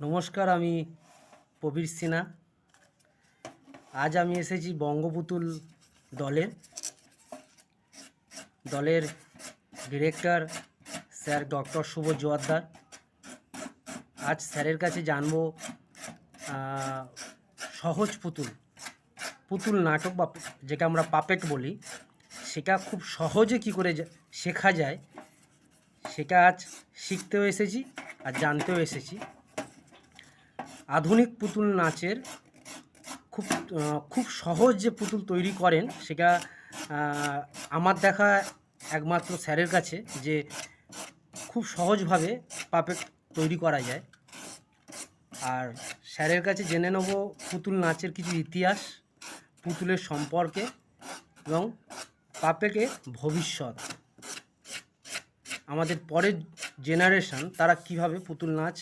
নমস্কার, আমি প্রবীর সিনহা। আজ আমি এসেছি বঙ্গপুতুল দলের দলের director sir doctor Shubho Joardar. আজ স্যারের কাছে জানব সহজ পুতুল। পুতুল নাটক বা যেটা আমরা পাপেট বলি, সেটা খুব সহজে কি করে শেখা যায়, সেটা আজ শিখতেও এসেছি আর জানতেও এসেছি। আধুনিক পুতুল নাচের খুব খুব সহজ যে পুতুল তৈরি করেন, সেটা আমার দেখা একমাত্র স্যারের কাছে, যে খুব সহজভাবে পাপেট তৈরি করা যায়। আর স্যারের কাছে জেনে নেব পুতুল নাচের কিছু ইতিহাস, পুতুলের সম্পর্কে এবং পাপেটের ভবিষ্যৎ। আমাদের পরের জেনারেশন তারা কীভাবে পুতুল নাচ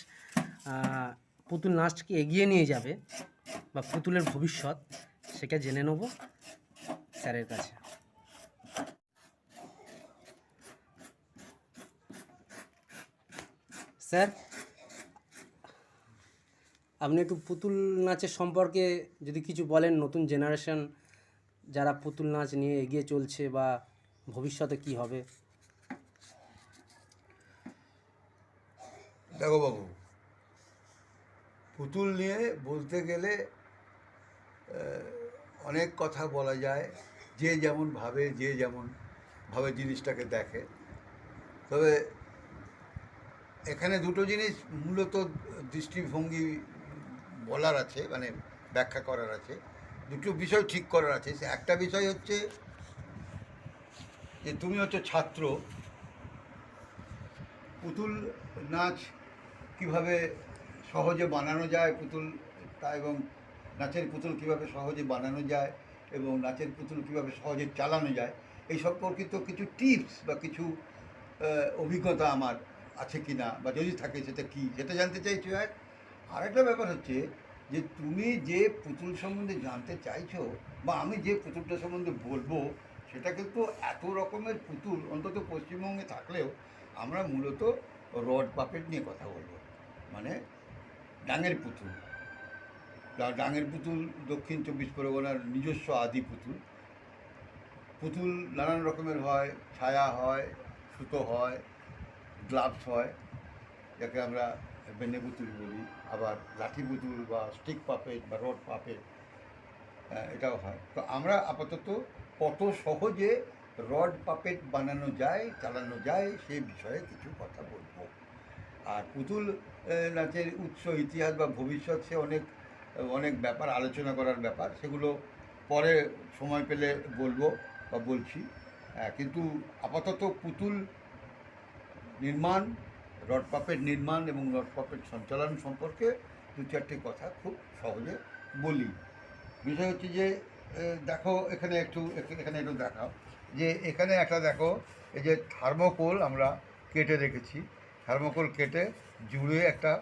পুতুল নাচকে এগিয়ে নিয়ে যাবে বা পুতুলের ভবিষ্যৎ, সেটা জেনে নেব স্যারের কাছে। স্যার, আপনি একটু পুতুল নাচের সম্পর্কে যদি কিছু বলেন, নতুন জেনারেশন যারা পুতুল নাচ নিয়ে এগিয়ে চলছে বা ভবিষ্যতে কি হবে? দেখো বাবু পুতুল নিয়ে বলতে গেলে অনেক কথা বলা যায়। যে যেমন ভাবে, যে যেমন ভাবে জিনিসটাকে দেখে। তবে এখানে দুটো জিনিস মূলত দৃষ্টিভঙ্গি বলার আছে মানে ব্যাখ্যা করার আছে। দুটো বিষয় ঠিক করার আছে। সে একটা বিষয় হচ্ছে যে তুমি হচ্ছে ছাত্র। পুতুল, নাচ কীভাবে সহজে বানানো যায় পুতুল, তা এবং নাচের পুতুল কীভাবে সহজে বানানো যায় এবং নাচের পুতুল কীভাবে সহজে চালানো যায়, এই সম্পর্কিত কিছু টিপস বা কিছু অভিজ্ঞতা আমার আছে কি না বা যদি থাকে সেটা কি, সেটা জানতে চাইছো এক। আরেকটা ব্যাপার হচ্ছে যে তুমি যে পুতুল সম্বন্ধে জানতে চাইছো বা আমি যে পুতুলটা সম্বন্ধে বলব, সেটা কিন্তু এত রকমের পুতুল অন্তত পশ্চিমবঙ্গে থাকলেও আমরা মূলত রড, পাপেট নিয়ে কথা বলব। মানে ডাঙের পুতুল। ডাঙের পুতুল, দক্ষিণ চব্বিশ পরগনার নিজস্ব আদি পুতুল। পুতুল নানান রকমের হয়, ছায়া হয়, সুতো হয়, গ্লাভস হয়, যাকে আমরা বেনে পুতুল বলি। আবার লাঠি পুতুল বা স্টিক পাপেট বা রড পাপেট এটাও হয়। তো আমরা আপাতত কত সহজে রড পাপেট বানানো যায়, চালানো যায়, সে বিষয়ে কিছু কথা বলব। আর পুতুল নাচের উৎস, ইতিহাস বা ভবিষ্যৎ, সে অনেক অনেক ব্যাপার, আলোচনা করার ব্যাপার। সেগুলো পরে সময় পেলে বলব বা বলছি। কিন্তু আপাতত পুতুল নির্মাণ রড পাপেট নির্মাণ এবং রড পাপেট সঞ্চালন সম্পর্কে দু চারটে কথা খুব সহজে বলি। বিষয় হচ্ছে যে দেখো, এখানে একটু এখানে একটু দেখাও। যে, এখানে একটা দেখো, এই যে থার্মোকোল আমরা কেটে রেখেছি। থার্মোকোল কেটে জুড়ে একটা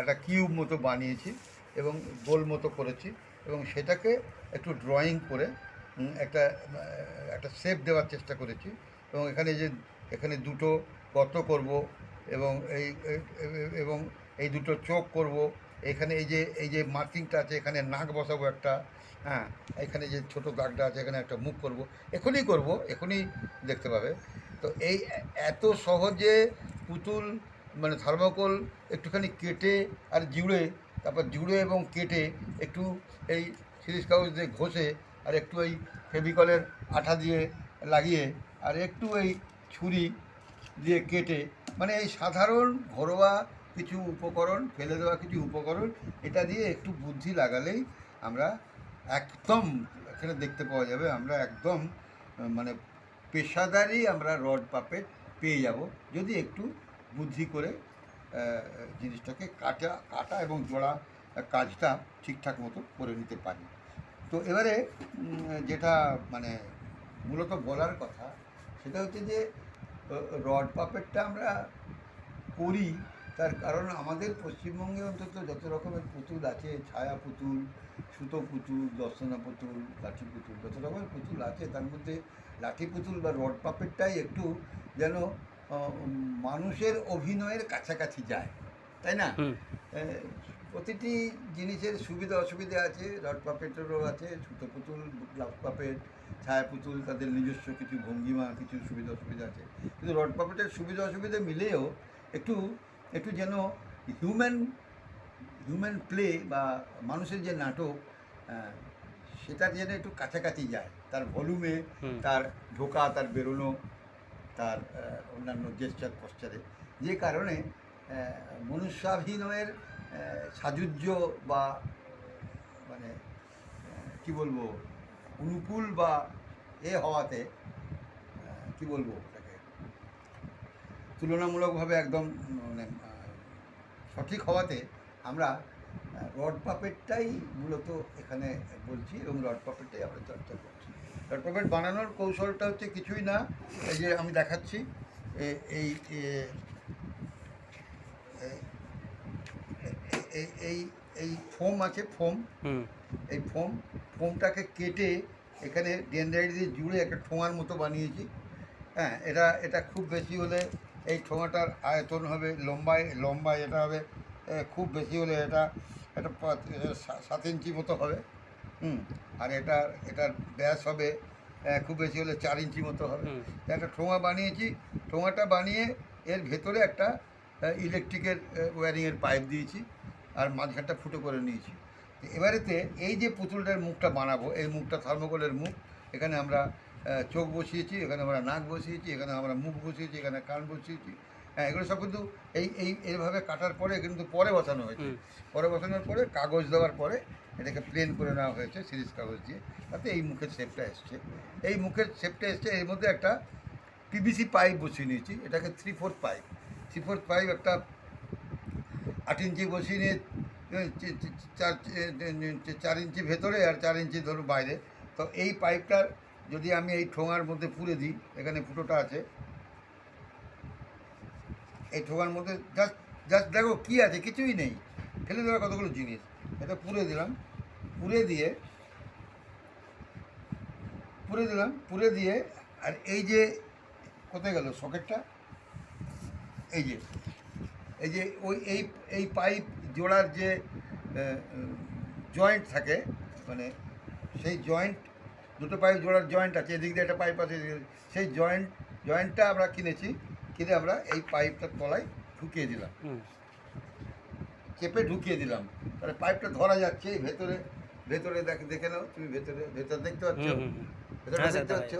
একটা কিউব মতো বানিয়েছি এবং গোল মতো করেছি এবং সেটাকে একটু ড্রয়িং করে একটা একটা শেপ দেওয়ার চেষ্টা করেছি এবং এখানে যে, এখানে দুটো গর্ত করব এবং এই এবং এই দুটো চোখ করব। এখানে এই যে এই যে মার্কিংটা আছে, এখানে নাক বসাবো একটা হ্যাঁ এখানে যে ছোট দাগটা আছে, এখানে একটা মুখ করব। এখনই করব, এখনই দেখতে পাবে। তো এই এত সহজে পুতুল মানে থার্মোকোল একটুখানি কেটে আর জুড়ে তারপর জুড়ে এবং কেটে একটু এই সিরিজ কাগজ দিয়ে ঘষে আর একটু এই ফেভিকলের আঠা দিয়ে লাগিয়ে আর একটু এই ছুরি দিয়ে কেটে মানে এই সাধারণ ঘরোয়া কিছু উপকরণ, ফেলে দেওয়া কিছু উপকরণ, এটা দিয়ে একটু বুদ্ধি লাগালেই আমরা একদম এখানে দেখতে পাওয়া যাবে, আমরা একদম মানে পেশাদারি আমরা রড, পাপেট পেয়ে যাব যদি একটু বুদ্ধি করে জিনিসটাকে কাটা কাটা এবং জোড়া কাজটা ঠিকঠাক মতো করে নিতে পারি। তো এবারে যেটা মানে মূলত বলার কথা, সেটা হচ্ছে যে রড পাপেটটা আমরা করি, তার কারণ আমাদের পশ্চিমবঙ্গে অন্তত যত রকমের পুতুল আছে, ছায়া পুতুল, সুতো পুতুল, দর্শনা পুতুল লাঠি পুতুল, যত রকমের পুতুল আছে, তার মধ্যে লাঠি পুতুল বা রড পাপেটটাই একটু যেন মানুষের অভিনয়ের কাছাকাছি যায় তাই না? প্রতিটি জিনিসের সুবিধা অসুবিধা আছে রড পাপেটেরও আছে সুতো পুতুল গ্লাভ পাপেট ছায়া পুতুল তাদের নিজস্ব কিছু ভঙ্গিমা কিছু সুবিধা অসুবিধা আছে। কিন্তু রড পাপেটের সুবিধা অসুবিধা মিলেও একটু একটু যেন হিউম্যান হিউম্যান প্লে বা মানুষের যে নাটক সেটার যেন একটু কাছাকাছি যায়। তার ভলিউমে তার ঢোকা তার বেরোনো তার অন্যান্য জেস্টার পশ্চারে যে কারণে মনুষ্যাভিনয়ের সাযুজ্য বা মানে কি বলব অনুকূল বা এ হওয়াতে কি বলব ওটাকে তুলনামূলকভাবে একদম মানে সঠিক হওয়াতে আমরা রড পাপেটটাই মূলত এখানে বলছি এবং রড পাপেটটাই আমরা চর্চা করছি। পাপেট বানানোর কৌশলটা হচ্ছে কিছুই না। এই যে আমি দেখাচ্ছি। এই এই এই এই ফোম আছে ফোম। এই ফোম ফোমটাকে কেটে এখানে ডেনডাইট দিয়ে জুড়ে একটা ঠোঙার মতো বানিয়েছি। হ্যাঁ এটা এটা খুব বেশি হলে এই ঠোঙাটার আয়তন হবে লম্বায় লম্বায় এটা হবে খুব বেশি হলে এটা এটা সাত ইঞ্চি মতো হবে। হুম। আর এটার এটার ব্যাস হবে খুব বেশি হলে চার ইঞ্চি মতো হবে। একটা ঠোঙা বানিয়েছি ঠোঙাটা বানিয়ে এর ভেতরে একটা ইলেকট্রিকের ওয়ারিংয়ের পাইপ দিয়েছি আর মাঝখানটা ফুটো করে নিয়েছি। এবারেতে এই যে পুতুলটার মুখটা বানাবো এই মুখটা থার্মোকলের মুখ এখানে আমরা চোখ বসিয়েছি এখানে আমরা নাক বসিয়েছি এখানে আমরা মুখ বসিয়েছি এখানে কান বসিয়েছি হ্যাঁ এগুলো সব কিন্তু এই এই এইভাবে কাটার পরে কিন্তু পরে বসানো হয়েছে। পরে বসানোর পরে কাগজ দেওয়ার পরে এটাকে প্লেন করে নেওয়া হয়েছে সিরিজ কাগজ দিয়ে। তাতে এই মুখের শেপটা এসছে। এই মুখের শেপটা এসছে এর মধ্যে একটা পিভিসি পাইপ বসিয়ে নিয়েছি। এটাকে three fourth pipe three fourth pipe একটা আট ইঞ্চি বসিয়ে নিয়ে চার চার ইঞ্চি ভেতরে আর চার ইঞ্চি ধরুন বাইরে। তো এই পাইপটার যদি আমি এই ঠোঙার মধ্যে পুরে দিই এখানে ফুটোটা আছে এই ঠোঙার মধ্যে জাস্ট জাস্ট দেখো কী আছে, কিছুই নেই। ফেলে দেওয়ার কতগুলো জিনিস? এটা পুরে দিলাম পুরে দিয়ে পুরে দিলাম পুরে দিয়ে, আর এই যে, কোথায় গেল সকেটটা? এই যে এই যে ওই, এই এই পাইপ জোড়ার যে জয়েন্ট থাকে মানে সেই জয়েন্ট, দুটো পাইপ জোড়ার জয়েন্ট আছে, এদিক দিয়ে একটা পাইপ আছে সেই জয়েন্ট, জয়েন্টটা আমরা কিনেছি। কিনে আমরা এই পাইপটার তলায় ঢুকিয়ে দিলাম। চেপে ঢুকিয়ে দিলাম। তাহলে পাইপটা ধরা যাচ্ছে ভেতরে ভেতরে দেখ দেখে নাও তুমি ভেতরে ভেতরে দেখতে পাচ্ছ। ভেতরটা হ্যাঁ, দেখতে পাচ্ছ?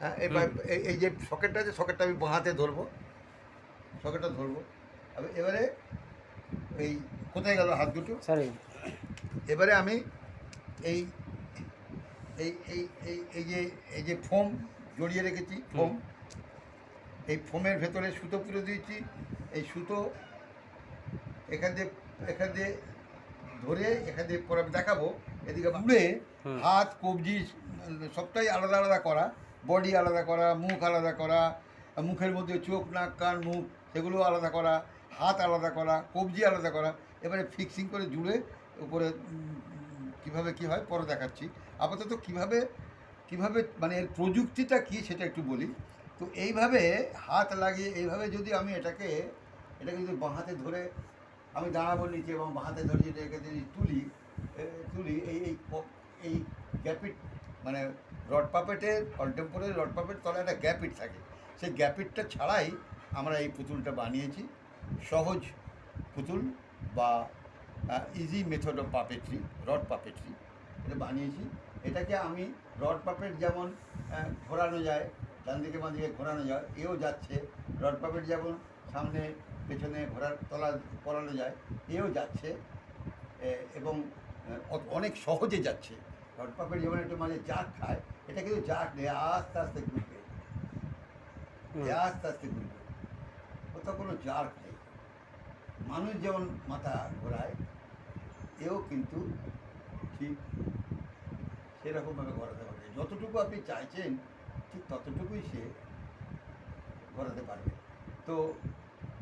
হ্যাঁ। এই পাইপ এই যে সকেটটা আছে সকেটটা আমি বাঁ হাতে ধরবো। সকেটটা ধরবো। এবার- এবারে এই কোথায় গেল হাত দুটো? এবারে আমি এই এই এই এই এই যে এই যে ফোম জড়িয়ে রেখেছি ফোম এই ফোমের ভেতরে সুতো পুরে দিয়েছি। এই সুতো এখান দিয়ে এখান দিয়ে ধরে এখান দিয়ে পরে দেখাবো। এদিকে হুম। হাত কবজি সবটাই আলাদা আলাদা করা। বডি আলাদা করা মুখ আলাদা করা মুখের মধ্যে চোখ নাক কান মুখ সেগুলো আলাদা করা হাত আলাদা করা কবজি আলাদা করা। এবারে ফিক্সিং করে জুড়ে উপরে কীভাবে কি হয় পরে দেখাচ্ছি। আপাতত কীভাবে কীভাবে মানে এর প্রযুক্তিটা কি সেটা একটু বলি। তো এইভাবে হাত লাগিয়ে, এইভাবে যদি আমি এটাকে এটাকে যদি বাঁ হাতে ধরে আমি দাঁড়াবো নিচে এবং বাঁ হাতে ধরে যদি এটাকে যদি তুলি তুলি, এই এই এই গ্যাপিট মানে রড পাপেটের কন্টেম্পোরারি রড পাপেট তলায় একটা গ্যাপিট থাকে। সেই গ্যাপিটটা ছাড়াই আমরা এই পুতুলটা বানিয়েছি। সহজ পুতুল বা easy method of puppetry rod puppetry এটা বানিয়েছি। এটাকে আমি, রড পাপেট যেমন ঘোরানো যায় ডান দিকে বাঁ দিকে ঘোরানো যায় এও যাচ্ছে। রড পাপেট যেমন সামনে পেছনে ঘোরার তলা করানো যায় এও যাচ্ছে এবং অনেক সহজে যাচ্ছে। রড পাপেট যেমন একটু মাঝে জাক খায় এটা কিন্তু জাক নেই আস্তে আস্তে ঘুরবে। আস্তে আস্তে ঘুরবে। কোথাও কোনো জার্ক নেই। মানুষ যেমন মাথা ঘোরায় এও কিন্তু ঠিক সেরকমভাবে ঘোরাতে পারবে। যতটুকু আপনি চাইছেন ঠিক ততটুকুই সে ঘোরাতে পারবে। তো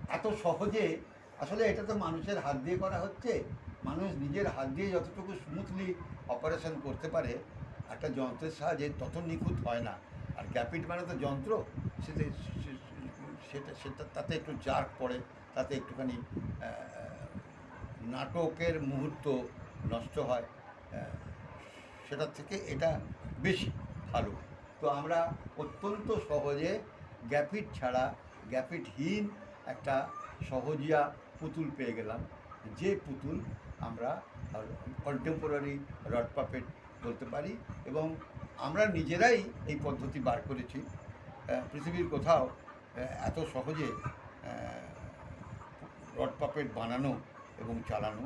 এত সহজে, আসলে এটা তো মানুষের হাত দিয়ে করা হচ্ছে। মানুষ নিজের হাত দিয়ে যতটুকু স্মুথলি অপারেশন করতে পারে, একটা যন্ত্রের সাহায্যে তত নিখুঁত হয় না। আর ক্যাপিট মানে তো যন্ত্র, সেটা সে- সেটা সেটা, তাতে একটু জার্ক পড়ে, তাতে একটুখানি নাটকের মুহূর্ত নষ্ট হয়। সেটার থেকে এটা বেশি ভালো। তো আমরা অত্যন্ত সহজে গ্যাপিট ছাড়া গ্যাপিটহীন একটা সহজিয়া পুতুল পেয়ে গেলাম। যে পুতুল আমরা কন্টেম্পোরারি রড পাপেট বলতে পারি এবং আমরা নিজেরাই এই পদ্ধতি বার করেছি। পৃথিবীর কোথাও এত সহজে রড পাপেট বানানো এবং চালানো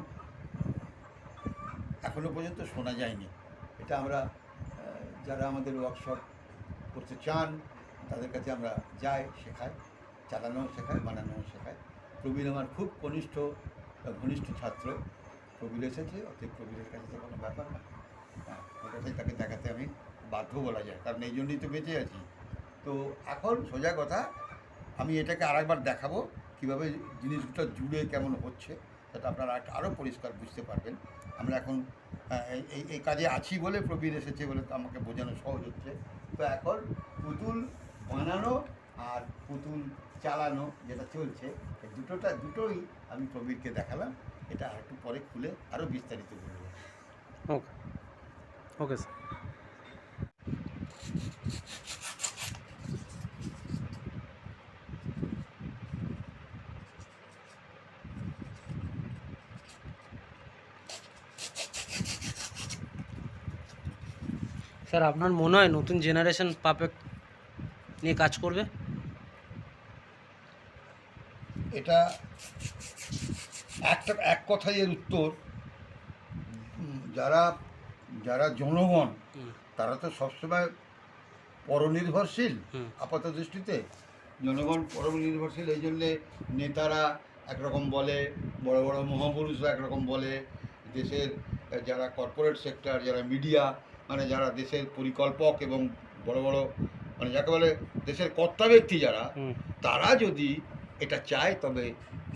এখনও পর্যন্ত শোনা যায়নি। এটা আমরা যারা আমাদের ওয়ার্কশপ করতে চান, তাদের কাছে আমরা যাই, শেখাই, চালানোও শেখাই, বানানোও শেখাই। প্রবীর আমার খুব কনিষ্ঠ ঘনিষ্ঠ ছাত্র। প্রবীর এসেছে, অতএব প্রবীরের কাছে তো কোনো ব্যাপার না। হ্যাঁ ওটাতেই তাকে দেখাতে আমি বাধ্য বলা যায়, কারণ এই জন্যই তো বেঁচে আছি। তো এখন সোজা কথা, আমি এটাকে আরেকবার দেখাবো, কীভাবে জিনিসগুলো জুড়ে কেমন হচ্ছে। সেটা আপনারা আরও পরিষ্কার বুঝতে পারবেন। আমরা এখন এই- এই কাজে আছি বলে প্রবীর এসেছে বলে তো আমাকে বোঝানো সহজ হচ্ছে। তো এখন পুতুল বানানো আর পুতুল চালানো যেটা চলছে দুটোটা দুটোই আমি প্রবীরকে দেখালাম। এটা একটু পরে খুলে আরও বিস্তারিত বলব। ওকে। Okay sir. স্যার আপনার মনে হয় নতুন জেনারেশন পাপেট নিয়ে কাজ করবে? এটা একটা এক কথাই এর উত্তর যারা যারা জনগণ তারা তো সবসময় পরনির্ভরশীল আপাত দৃষ্টিতে। জনগণ পরনির্ভরশীল এই জন্যে নেতারা একরকম বলে বড় বড় মহাপুরুষরা একরকম বলে দেশের যারা কর্পোরেট সেক্টর যারা মিডিয়া মানে যারা দেশের পরিকল্পক এবং বড় বড় মানে যাকে বলে দেশের কর্তা ব্যক্তি যারা তারা যদি এটা চায় তবে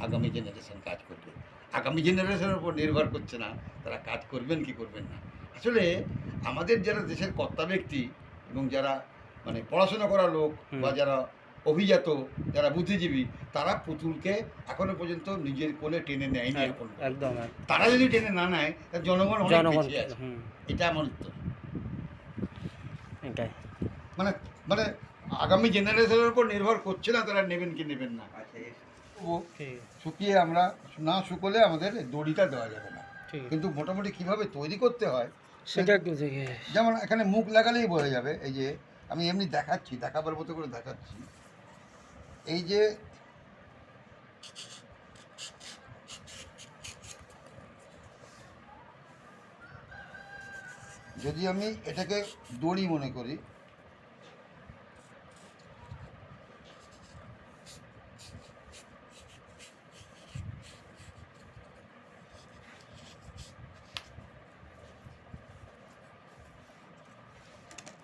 আগামী জেনারেশন কাজ করবে। আগামী জেনারেশনের উপর নির্ভর করছে না তারা কাজ করবেন কি করবেন না। আসলে আমাদের যারা দেশের কর্তা ব্যক্তি এবং যারা মানে পড়াশোনা করা লোক বা যারা অভিজাত যারা বুদ্ধিজীবী তারা পুতুলকে এখনও পর্যন্ত নিজের কোলে টেনে নেয়নি এক- এখন একদম তারা যদি টেনে না নেয় তাহলে জনগণ অনেক জনগণ পিছিয়ে আছে। এটা আমার উত্তর। এটাই। মানে মানে আগামী জেনারেশনের উপর নির্ভর করছে না তারা নেবেন কি নেবেন না। ও শুকিয়ে আমরা না শুকোলে আমাদের দড়িটা দেওয়া যাবে না। ঠিক। কিন্তু মোটামুটি কীভাবে তৈরি করতে হয় সেটা একটু যেমন এখানে মুখ লাগালেই বোঝা যাবে এই যে আমি এমনি দেখাচ্ছি দেখাবার মতো করে দেখাচ্ছি। এই যে যদি আমি এটাকে দড়ি মনে করি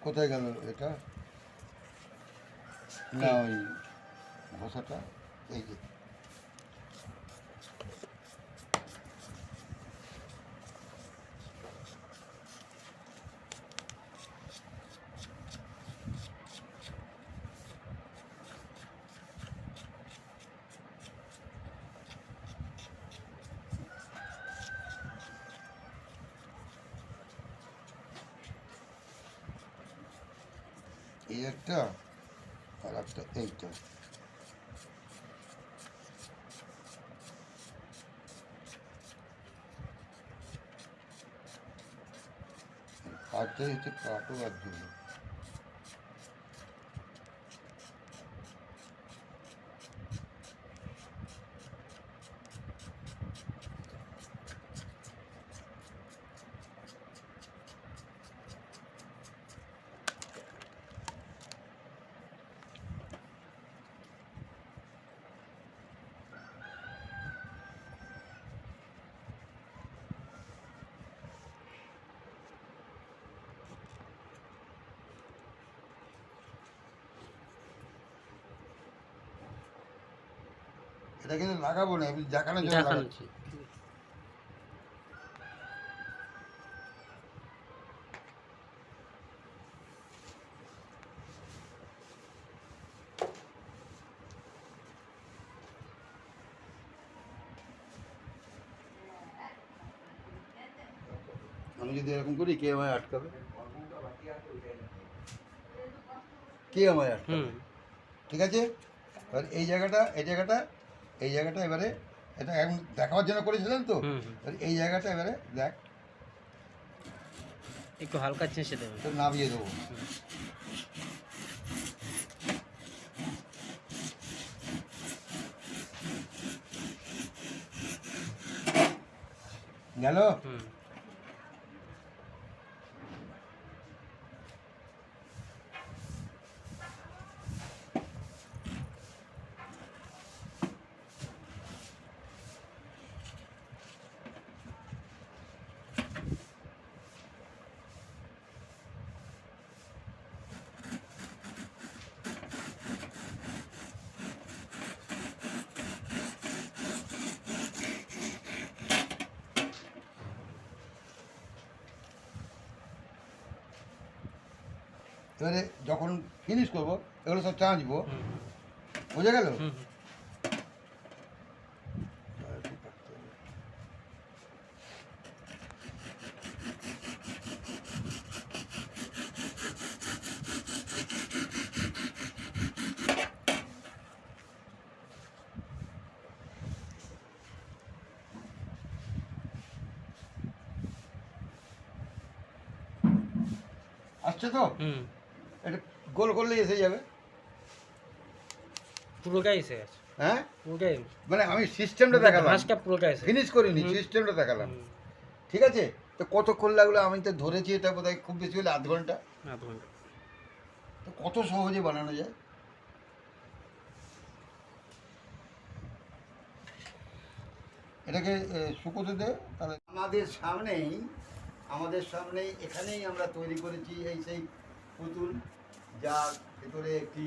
কোথায় গেল এটা? না ওই ভাষাটা এই যে এই একটা আর একটা এইটা হচ্ছে কাটোয়ার জন্য এটা কিন্তু লাগাবো না আমি দেখানোর জন্য দেখানো লাগাচ্ছি আমি যদি এরকম করি কে আমায় আটকাবে? কে আমায় আটকাবে? ঠিক আছে? এবার এই জায়গাটা এই জায়গাটা এই জায়গাটা এবারে এটা এখন দেখাবার জন্য করেছিলেন তো। এই জায়গাটা এবারে দেখ। একটু হালকা চেঁচে দেবো। নামিয়ে দেবো। গেল? এবারে যখন ফিনিশ করব এগুলো সব চাঁচবো বোঝা গেল হুম আসছে তো হুম এটা গোল করলেই এসে যাবে পুরোটাই এসে গেছে হ্যাঁ পুরোটাই মানে আমি সিস্টেমটা দেখালাম। ফিনিশ করিনি সিস্টেমটা দেখালাম। ঠিক আছে? তো কতক্ষণ লাগল? আমি তো ধরেছি এটা বোধহয় খুব বেশি হলে আধ ঘণ্টা। আধ ঘণ্টা। তো কত সহজে বানানো যায়? এটাকে শুকোতে দে তাহলে আমাদের সামনেই আমাদের সামনেই এখানেই আমরা তৈরি করেছি এই সেই পুতুল যার ভেতরে একটি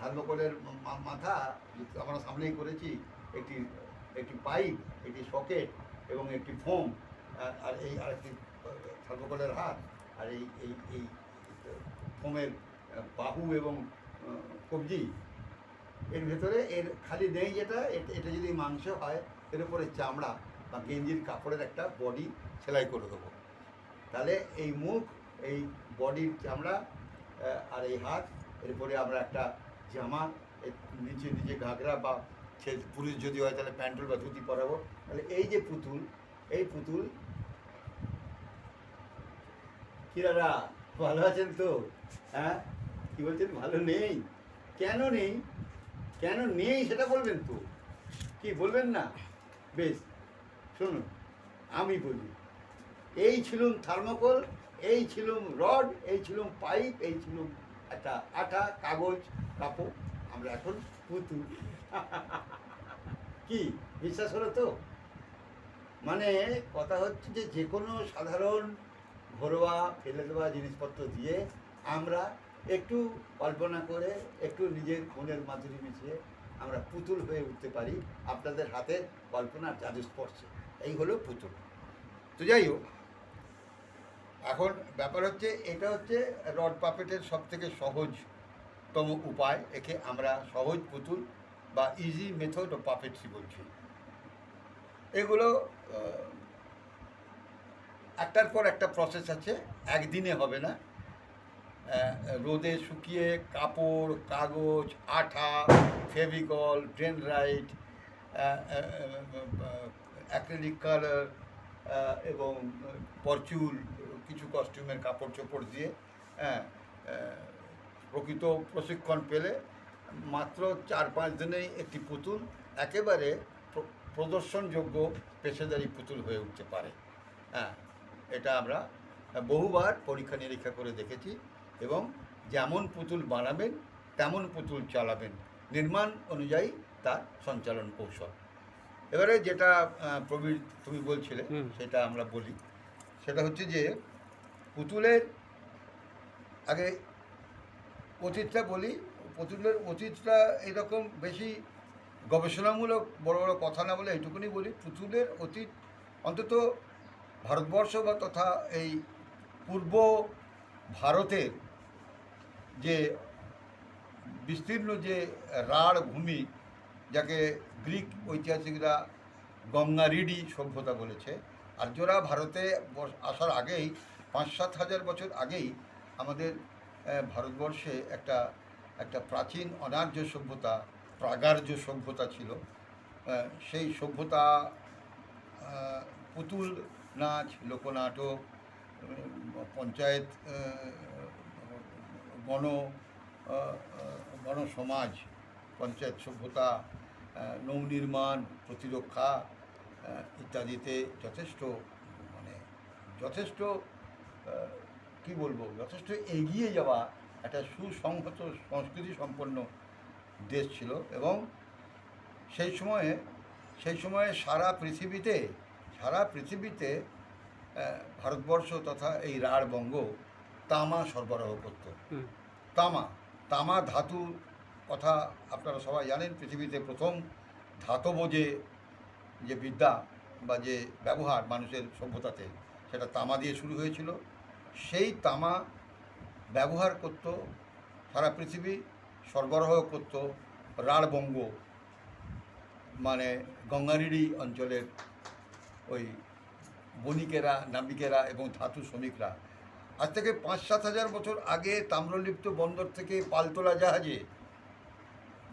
থার্মোকলের মাথা, আমরা সামনেই করেছি একটি একটি পাইপ, একটি সকেট এবং একটি ফোম, আর- এই আর এই আরেকটি থার্মোকলের হাত, আর এই এই এই ফোমের, বাহু এবং কবজি। এর ভেতরে এর খালি নেই যেটা, এটা যদি মাংস হয়, এর উপরে চামড়া বা গেঞ্জির কাপড়ের একটা বডি সেলাই করে দেবো। তাহলে এই মুখ, এই বডির চামড়া আর এই হাত এরপরে আমরা একটা জামা এর নিচে নিচে ঘাগরা বা ছে- পুরুষ যদি হয় তাহলে প্যান্টুল বা ধুতি পরাবো। তাহলে এই যে পুতুল, এই পুতুল কিরারা ভালো আছেন তো? হ্যাঁ? কি বলছেন? ভালো নেই। কেন নেই? কেন নেই সেটা বলবেন তো। কি বলবেন না? বেশ, শুনুন, আমি বলি, এই ছিলুম থার্মোকল, এই ছিলুম রড, এই ছিলুম পাইপ, এই ছিলুম একটা আটা কাগজ কাপড় আমরা এখন পুতুল কি, বিশ্বাস হলো তো? মানে কথা হচ্ছে যে যে কোনো সাধারণ ঘরোয়া ফেলে দেওয়া জিনিসপত্র দিয়ে আমরা একটু কল্পনা করে, একটু নিজের মনের মাধুরী মিশিয়ে আমরা পুতুল হয়ে উঠতে পারি আপনাদের হাতের কল্পনার জাদু স্পর্শে। এই হলো পুতুল। তো যাই হোক, এখন ব্যাপার হচ্ছে, এটা হচ্ছে রড পাপেটের সব থেকে সহজতম উপায় একে আমরা সহজ পুতুল বা ইজি মেথড অফ পাপেট্রি বলছি। এগুলো একটার পর একটা প্রসেস আছে একদিনে হবে না। রোদে শুকিয়ে কাপড় কাগজ আঠা ফেভিকল ড্রেন রাইট অ্যাক্রেলিক কালার এবং পরচুল কিছু কস্টিউমের কাপড় চোপড় দিয়ে হ্যাঁ, প্রকৃত প্রশিক্ষণ পেলে মাত্র চার পাঁচ দিনেই একটি পুতুল একেবারে প্রদর্শনযোগ্য পেশাদারি পুতুল হয়ে উঠতে পারে। হ্যাঁ এটা আমরা বহুবার পরীক্ষা নিরীক্ষা করে দেখেছি এবং যেমন পুতুল বানাবেন তেমন পুতুল চালাবেন। নির্মাণ অনুযায়ী তার সঞ্চালন কৌশল। এবারে যেটা প্রবীর তুমি বলছিলে সেটা আমরা বলি। সেটা হচ্ছে যে পুতুলের আগে অতীতটা বলি পুতুলের অতীতটা এরকম বেশি গবেষণামূলক বড় বড় কথা না বলে এইটুকুনি বলি। পুতুলের অতীত অন্তত ভারতবর্ষ বা তথা এই পূর্ব ভারতের যে বিস্তীর্ণ যে রাঢ় ভূমি, যাকে গ্রিক ঐতিহাসিকরা গঙ্গা রিডি সভ্যতা বলেছে, আর আর্যরা ভারতে আসার আগেই, পাঁচ সাত হাজার বছর আগেই আমাদের ভারতবর্ষে একটা একটা প্রাচীন অনার্য সভ্যতা, প্রাগার্য সভ্যতা ছিল। সেই সভ্যতা পুতুল নাচ, লোকনাটক, পঞ্চায়েত গণ গণসমাজ পঞ্চায়েত সভ্যতা নৌনির্মাণ প্রতিরক্ষা ইত্যাদিতে যথেষ্ট মানে যথেষ্ট কি বলব? যথেষ্ট এগিয়ে যাওয়া একটা সুসংহত সংস্কৃতি সম্পন্ন দেশ ছিল এবং সেই সময়ে সেই সময়ে সারা পৃথিবীতে সারা পৃথিবীতে ভারতবর্ষ তথা এই রাঢ়বঙ্গ তামা সরবরাহ করত। তামা তামা ধাতু কথা আপনারা সবাই জানেন পৃথিবীতে প্রথম ধাতব যে যে বিদ্যা বা যে ব্যবহার মানুষের সভ্যতাতে সেটা তামা দিয়ে শুরু হয়েছিল। সেই তামা ব্যবহার করত, সারা পৃথিবী সরবরাহ করত রাঢ়বঙ্গ মানে গঙ্গারিডি অঞ্চলের ওই বণিকেরা, নাবিকেরা এবং ধাতু শ্রমিকরা। আজ থেকে পাঁচ সাত হাজার বছর আগে তাম্রলিপ্ত বন্দর থেকে পালতোলা জাহাজে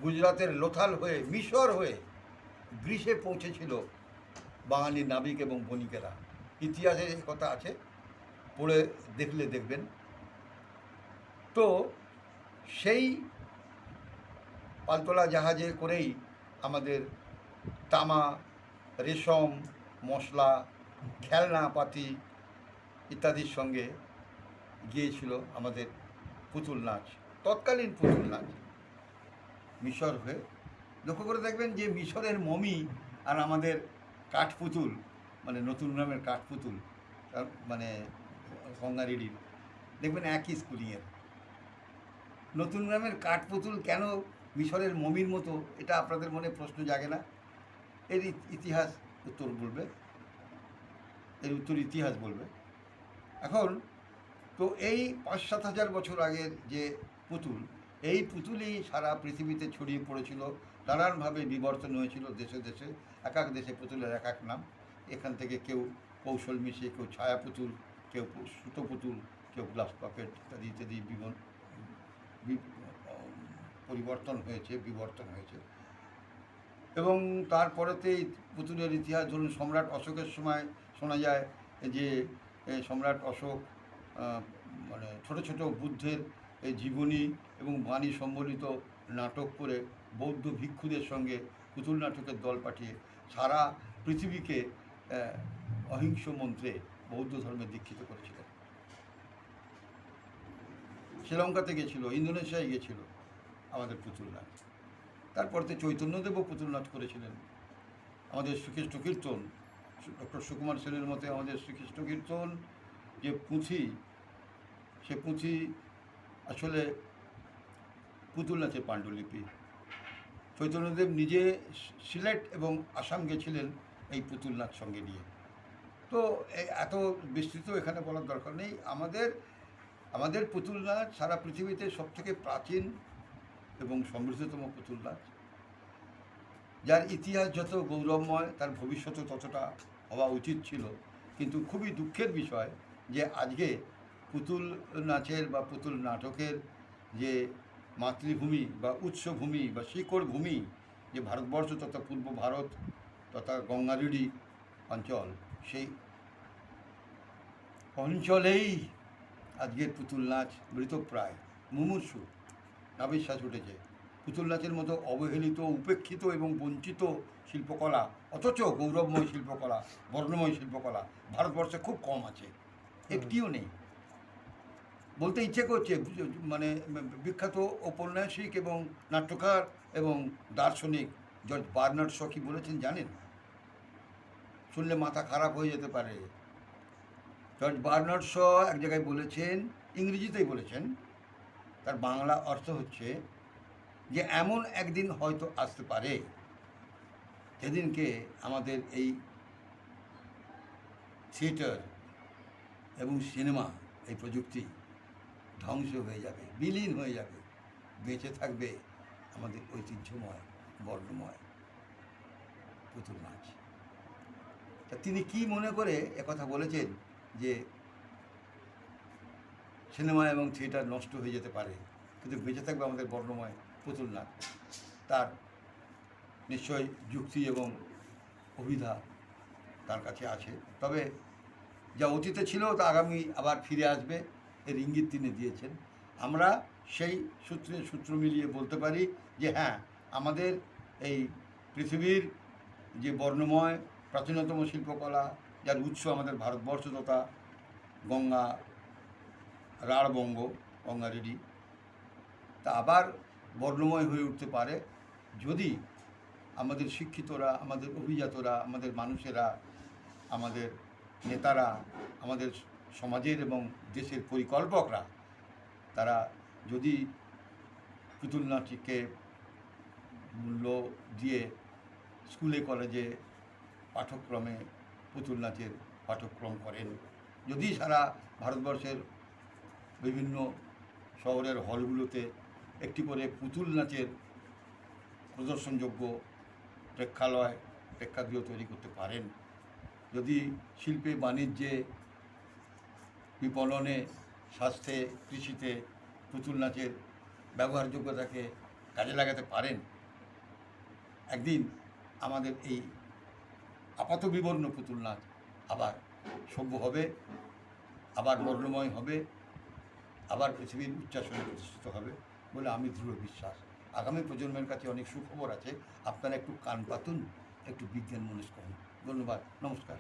গুজরাতের লোথাল হয়ে, মিশর হয়ে গ্রিসে পৌঁছেছিল বাঙালি নাবিক এবং বণিকেরা। ইতিহাসে কথা আছে। পড়ে দেখলে দেখবেন। তো সেই পালতোলা জাহাজে করেই আমাদের তামা, রেশম, মশলা খেলনা পাতি ইত্যাদির সঙ্গে গিয়েছিল আমাদের পুতুল নাচ, তৎকালীন পুতুল নাচ। মিশর হয়ে লক্ষ্য করে দেখবেন যে মিশরের মমি আর আমাদের কাঠপুতুল মানে নতুন নামের কাঠপুতুল তার মানে গঙ্গারিডির দেখবেন একই স্কুলিংয়ের। নতুন গ্রামের কাঠপুতুল কেন মিশরের মমির মতো? এটা আপনাদের মনে প্রশ্ন জাগে না? এর ইতিহাস উত্তর বলবে। এর উত্তর ইতিহাস বলবে। এখন, তো এই পাঁচ সাত হাজার বছর আগের যে পুতুল, এই পুতুলই সারা পৃথিবীতে ছড়িয়ে পড়েছিল, নানানভাবে বিবর্তন হয়েছিল দেশে দেশে। এক এক দেশে পুতুলের এক এক নাম। এখান থেকে কেউ কৌশল মিশিয়ে, কেউ ছায়া পুতুল কেউ সুতো পুতুল, কেউ গ্লাস পকেট ইত্যাদি ইত্যাদি বিবন পরিবর্তন হয়েছে, বিবর্তন হয়েছে। এবং তারপরেতে পুতুলের ইতিহাস, ধরুন সম্রাট অশোকের সময় শোনা যায় যে সম্রাট অশোক মানে ছোট ছোট বুদ্ধের জীবনী এবং বাণী সম্বলিত নাটক করে বৌদ্ধ ভিক্ষুদের সঙ্গে পুতুল নাটকের দল পাঠিয়ে সারা পৃথিবীকে অহিংস মন্ত্রে বৌদ্ধ ধর্মে দীক্ষিত করেছিলেন শ্রীলঙ্কাতে গেছিল ইন্দোনেশিয়ায় গেছিল আমাদের পুতুল নাচ তারপরতে চৈতন্যদেবও পুতুলনাথ করেছিলেন। আমাদের শ্রীকৃষ্ণ কীর্তন, ডক্টর সুকুমার সেনের মতে আমাদের শ্রীকৃষ্ণ কীর্তন, যে পুঁথি, সে পুঁথি আসলে পুতুল নাচের পাণ্ডুলিপি। চৈতন্যদেব নিজে সিলেট এবং আসাম গেছিলেন এই পুতুল নাচ সঙ্গে নিয়ে। তো এত বিস্তৃত এখানে বলার দরকার নেই। আমাদের আমাদের পুতুল নাচ সারা পৃথিবীতে সবথেকে প্রাচীন এবং সমৃদ্ধতম পুতুল নাচ। যার ইতিহাস যত গৌরবময়, তার ভবিষ্যৎও ততটা হওয়া উচিত ছিল। কিন্তু খুবই দুঃখের বিষয় যে আজকে পুতুল নাচের বা পুতুল নাটকের যে মাতৃভূমি বা উৎসভূমি বা শিকড় ভূমি যে ভারতবর্ষ তথা পূর্ব ভারত তথা গঙ্গারিডি অঞ্চল, সেই অঞ্চলেই আজকের পুতুল নাচ মৃতপ্রায় মুমূর্ষু। নাবিশ্বাস উঠেছে পুতুল নাচের মতো অবহেলিত উপেক্ষিত এবং বঞ্চিত শিল্পকলা অথচ গৌরবময় শিল্পকলা বর্ণময় শিল্পকলা ভারতবর্ষে খুব কম আছে। একটিও নেই। বলতে ইচ্ছে করছে মানে বিখ্যাত ঔপন্যাসিক এবং নাট্যকার এবং দার্শনিক জর্জ বার্নার্ড শ কি বলেছেন জানেন? শুনলে মাথা খারাপ হয়ে যেতে পারে। জর্জ বার্নার্ড শ এক জায়গায় বলেছেন, ইংরেজিতেই বলেছেন, তার বাংলা অর্থ হচ্ছে যে এমন একদিন হয়তো আসতে পারে সেদিনকে আমাদের এই থিয়েটার এবং সিনেমা, এই প্রযুক্তি ধ্বংস হয়ে যাবে, বিলীন হয়ে যাবে, বেঁচে থাকবে আমাদের ঐতিহ্যময়, বর্ণময় পুতুল নাচ তা তিনি কি মনে করে একথা বলেছেন? যে সিনেমা এবং থিয়েটার নষ্ট হয়ে যেতে পারে, কিন্তু বেঁচে থাকবে আমাদের বর্ণময় পুতুল নাচ তার নিশ্চয় যুক্তি এবং অভিধা তার কাছে আছে। তবে যা অতীতে ছিল তা আগামী আবার ফিরে আসবে, এর ইঙ্গিত তিনি দিয়েছেন। আমরা সেই সূত্রে, সূত্র মিলিয়ে বলতে পারি যে হ্যাঁ আমাদের এই পৃথিবীর যে বর্ণময়, প্রাচীনতম শিল্পকলা যার উৎস আমাদের ভারতবর্ষ তথা গঙ্গা রাঢ়বঙ্গ গঙ্গা রেডি। তা আবার বর্ণময় হয়ে উঠতে পারে যদি আমাদের শিক্ষিতরা, আমাদের অভিজাতরা, আমাদের মানুষেরা, আমাদের নেতারা, আমাদের সমাজের এবং দেশের পরিকল্পকরা, তারা যদি পুতুল নাচকে মূল্য দিয়ে স্কুলে, কলেজে পাঠ্যক্রমে পুতুল নাচের পাঠক্রম করেন। যদি সারা ভারতবর্ষের বিভিন্ন শহরের হলগুলোতে একটি করে পুতুল নাচের প্রদর্শনযোগ্য প্রেক্ষালয়, প্রেক্ষাগৃহ তৈরি করতে পারেন। যদি শিল্পে, বাণিজ্যে, বিপণনে, স্বাস্থ্যে, কৃষিতে পুতুল নাচের ব্যবহারযোগ্যতাকে কাজে লাগাতে পারেন, একদিন আমাদের এই আপাত বিবর্ণ পুতুল নাচ আবার সভ্য হবে, আবার বর্ণময় হবে, আবার পৃথিবীর উচ্চাসনে প্রতিষ্ঠিত হবে বলে আমি দৃঢ় বিশ্বাস। আগামী প্রজন্মের কাছে অনেক সুখবর আছে। আপনারা একটু কান পাতুন, একটু বিজ্ঞান মনস্ক হন। ধন্যবাদ। নমস্কার।